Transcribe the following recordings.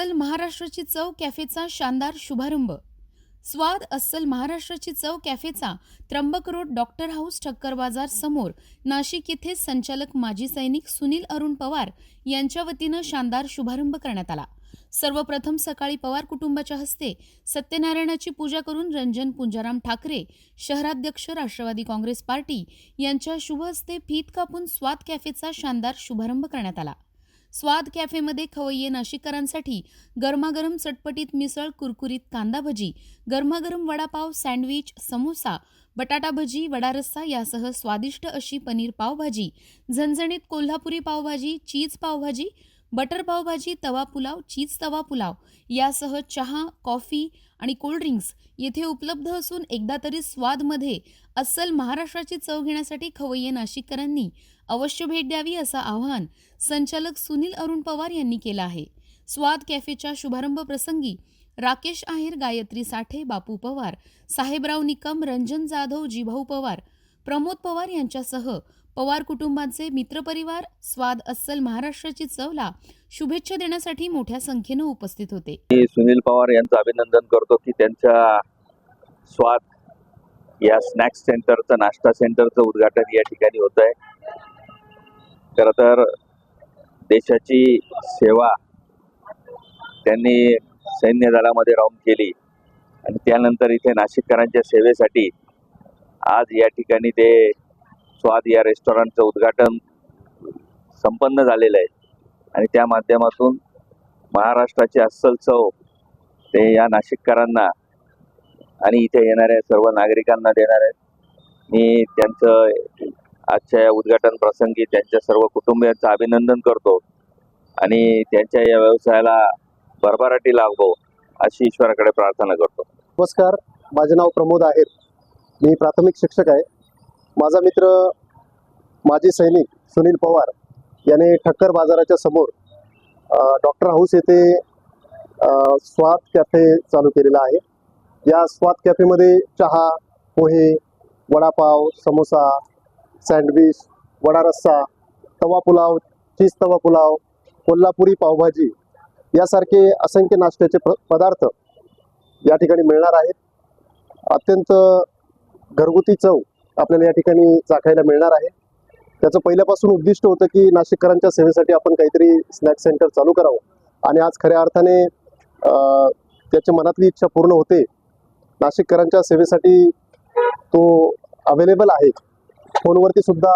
अस्सल महाराष्ट्राची चव कॅफेचा शानदार शुभारंभ. स्वाद अस्सल महाराष्ट्राची चव कॅफेचा Trimbak road doctor house Thakkar Bazar समोर. नाशिक येथे संचालक माजी सैनिक सुनील अरुण पवार यांच्या वतीनं शानदार शुभारंभ करण्यात आला. सर्वप्रथम सकाळी पवार कुटुंबाच्या हस्ते सत्यनारायणाची पूजा करून रंजन पुंजाराम ठाकरे शहराध्यक्ष राष्ट्रवादी काँग्रेस पार्टी यांच्या शुभ हस्ते फीत कापून स्वाद कॅफेचा शानदार शुभारंभ करण्यात आला. स्वाद कॅफेमध्ये खवय्ये नाशिककरांसाठी गरमागरम चटपटीत मिसळ कुरकुरीत कांदा भजी गरमागरम वडापाव सँडविच समोसा बटाटा भजी वडा रस्सा यासह स्वादिष्ट अशी पनीर पावभाजी झणझणीत Kolhapuri pav bhaji cheese pav bhaji butter pav bhaji tawa pulao cheese तवा पुलाव यासह चहा कॉफी आणि कोल्ड्रिंक्स येथे उपलब्ध असून एकदा तरी स्वादमध्ये अस्सल महाराष्ट्राची चव घेण्यासाठी खवय्ये नाशिककरांनी अवश्य भेट द्यावी असं आवाहन संचालक सुनील अरुण पवार यांनी केलं आहे. स्वाद कॅफेच्या शुभारंभ प्रसंगी राकेश आहेर गायत्री साठे बापू पवार साहेबराव निकम रंजन जाधव जिभाऊ पवार प्रमोद पवार यांच्यासह पवार कुटुंबाचे मित्रपरिवार स्वाद अस्सल महाराष्ट्राची चवला शुभेच्छा देण्यासाठी मोठ्या संख्येनं उपस्थित होते. मी सुनील पवार यांचं अभिनंदन करतो की त्यांच्या स्वाद या स्नॅक्स सेंटरचं नाश्ता सेंटरचं उद्घाटन या ठिकाणी होत आहे खरं तर देशाची सेवा त्यांनी सैन्य दलामध्ये राहून केली आणि त्यानंतर इथे नाशिककरांच्या सेवेसाठी आज या ठिकाणी ते स्वाद या रेस्टॉरंटचं उद्घाटन संपन्न झालेलं आहे. आणि त्या माध्यमातून महाराष्ट्राची अस्सल चव ते या नाशिककरांना आणि इथे येणाऱ्या सर्व नागरिकांना देणार आहेत. मी त्यांचं आजच्या या उद्घाटन प्रसंगी त्यांच्या सर्व कुटुंबियांचं अभिनंदन करतो. आणि त्यांच्या या व्यवसायाला भरभराटी लाभो अशी ईश्वराकडे प्रार्थना करतो. नमस्कार. माझे नाव प्रमोद आहेर. मी प्राथमिक शिक्षक आहे. माझा मित्र माजी सैनिक सुनील पवार याने ठक्कर बाजाराच्या समोर डॉक्टर हाऊस येथे स्वाद कॅफे चालू केलेला आहे. या स्वाद कॅफेमध्ये चहा पोहे वडापाव समोसा सँडविच वडा रस्सा तवा पुलाव चीज तवा पुलाव कोल्हापुरी पावभाजी यासारखे असंख्य नाश्त्याचे प पदार्थ या ठिकाणी मिळणार आहेत. अत्यंत घरगुती चव आपल्याला या ठिकाणी चाखायला मिळणार आहे. त्याचं पहिल्यापासून उद्दिष्ट होतं की नाशिककरांच्या सेवेसाठी आपण काहीतरी स्नॅक सेंटर चालू करावं. आणि आज खऱ्या अर्थाने त्याच्या मनातली इच्छा पूर्ण होते. नाशिककरांच्या सेवेसाठी तो अवेलेबल आहे. फोनवरती सुद्धा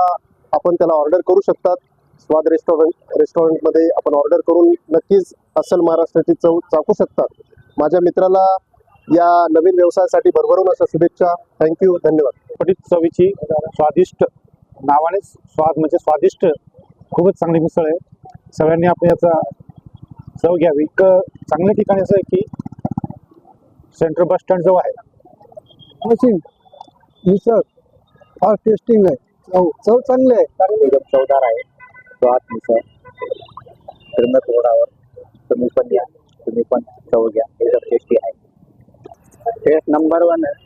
आपण त्याला ऑर्डर करू शकतात. स्वाद रेस्टॉरंट रेस्टॉरंटमध्ये आपण ऑर्डर करून नक्कीच अस्सल महाराष्ट्राची चव चाकू शकतात. माझ्या मित्राला या नवीन व्यवसायासाठी भरभरून अशा शुभेच्छा. थँक्यू धन्यवाद. पटीत चवीची स्वादिष्ट नावानेच स्वाद म्हणजे स्वादिष्ट खूपच चांगली मिसळ आहे. सगळ्यांनी आपण याचा चव घ्यावी. इतकं चांगल्या ठिकाणी असं आहे की सेंट्रल बस स्टँड जवळ आहे. मशीन मिसळ फार टेस्टिंग आहे. चव चव चांगली आहे. एकदम चवदार आहे. स्वाद मिसळ. रोडावर तुम्ही पण या. तुम्ही पण चव घ्या. एकदम टेस्टी आहे. टेस्ट नंबर वन आहे.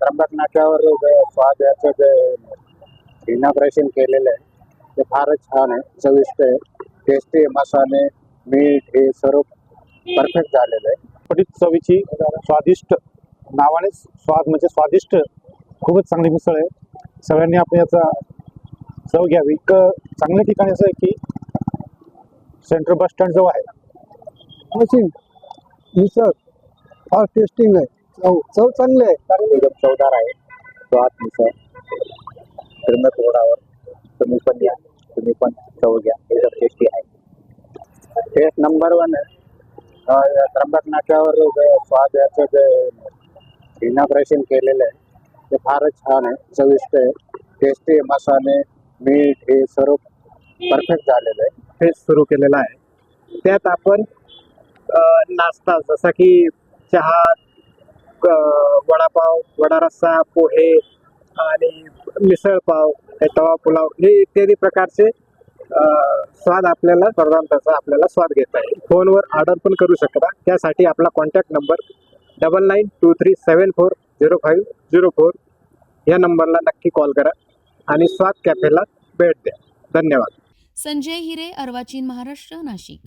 त्र्यंबक नाक्यावर जे स्वाद याचं जे इनॉग्रेशन केलेलं आहे ते फारच छान आहे चविष्ट आहे. टेस्टी मसाले मीठ हे सर्व परफेक्ट झालेलं आहे. पटीत चवीची स्वादिष्ट नावानेच स्वाद म्हणजे स्वादिष्ट खूपच चांगली मिसळ आहे. सगळ्यांनी आपण याचा चव घ्यावी. इतकं चांगल्या ठिकाणी असं आहे की सेंट्रल बस स्टँड जवळ आहे. मिसळ फार टेस्टिंग आहे. चव चव चांगली आहे. एकदम चवदार आहे. स्वाद मिसळ. त्रिमत रोडावर तुम्ही पण या तुम्ही पण चव घ्या. एकदम टेस्टी आहे. टेस्ट नंबर वन आहे. त्र्यंबक नाक्यावर जे स्वाद याचं जे इनॉग्रेशन केलेलं आहे ते फारच छान आहे. चविष्ट आहे. टेस्टी मसाले मीठ हे सर्व परफेक्ट झालेलं आहे. फेस सुरू केलेला आहे. त्यात आपण नाश्ता जसा की चहा वडापाव वडा रस्सा पोहे आणि मिसळपाव हे तवा पुलाव हे इत्यादी प्रकारचे स्वाद आपल्याला पदार्थाचा आपल्याला स्वाद घेता येईल. फोनवर ऑर्डर पण करू शकता. त्यासाठी आपला contact number double nine two three seven four zero five zero four या नंबरला नक्की कॉल करा आणि स्वाद कॅफेला भेट द्या. धन्यवाद. संजय हिरे अर्वाचीन महाराष्ट्र नाशिक.